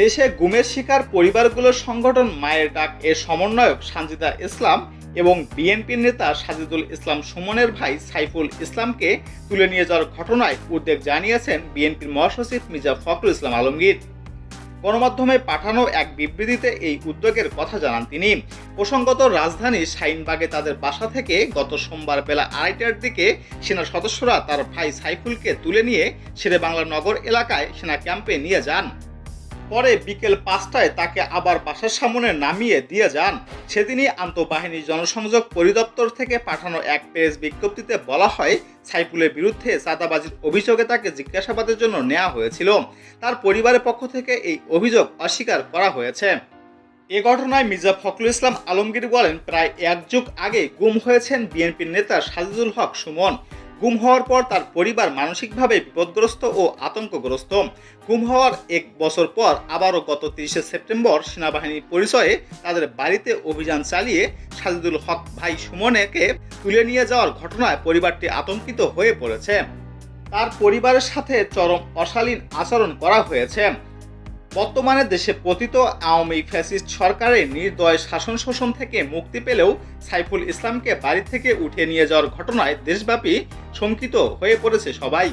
দেশে গুমের শিকার পরিবারগুলোর সংগঠন মায়ের ডাক এর সমন্বয়ক সানজিদা ইসলাম এবং বিএনপির নেতা সাজিদুল ইসলাম সুমনের ভাই সাইফুল ইসলামকে তুলে নিয়ে যাওয়ার ঘটনায় উদ্বেগ জানিয়েছেন বিএনপির মহাসচিব মির্জা ফখরুল ইসলাম আলমগীর। গণমাধ্যমে পাঠানো এক বিবৃতিতে এই উদ্যোগের কথা জানান তিনি। প্রসঙ্গত, রাজধানী শাইনবাগে তাদের বাসা থেকে গত সোমবার বেলা আড়াইটার দিকে সেনা সদস্যরা তার ভাই সাইফুলকে তুলে নিয়ে শেরে বাংলা নগর এলাকায় সেনা ক্যাম্পে নিয়ে যান। পরে বিকেল পাঁচটায় তাকে আবার বাসার সামনে নামিয়ে দিয়ে যান। সেদিনই আন্তঃবাহিনী জনসংযোগ পরিদপ্তর থেকে পাঠানো এক প্রেস বিজ্ঞপ্তিতে বলা হয়, সাইফুলের বিরুদ্ধে চাঁদাবাজির অভিযোগে তাকে জিজ্ঞাসাবাদের জন্য নেওয়া হয়েছিল। তার পরিবারের পক্ষ থেকে এই অভিযোগ অস্বীকার করা হয়েছে। এ ঘটনায় মির্জা ফখরুল ইসলাম আলমগীর বলেন, প্রায় এক যুগ আগে গুম হয়েছেন বিএনপির নেতা সাজিদুল হক সুমন। গুম হওয়ার পর তার পরিবার মানসিকভাবে বিপদগ্রস্ত ও আতঙ্কগ্রস্ত। গুম হওয়ার এক বছর পর আবারও গত তিরিশে সেপ্টেম্বর সেনাবাহিনীর পরিচয়ে তাদের বাড়িতে অভিযান চালিয়ে সাজিদুল হক ভাই সুমনেকে তুলে নিয়ে যাওয়ার ঘটনায় পরিবারটি আতঙ্কিত হয়ে পড়েছে। তার পরিবারের সাথে চরম অশালীন আচরণ করা হয়েছে। বর্তমানে দেশে পতিত আওয়ামী ফ্যাসিস্ট সরকারের নির্দয় শাসন শোষণ থেকে মুক্তি পেলেও সাইফুল ইসলামকে বাড়ি থেকে উঠে নিয়ে যাওয়ার ঘটনায় দেশব্যাপী শঙ্কিত হয়ে পড়েছে সবাই।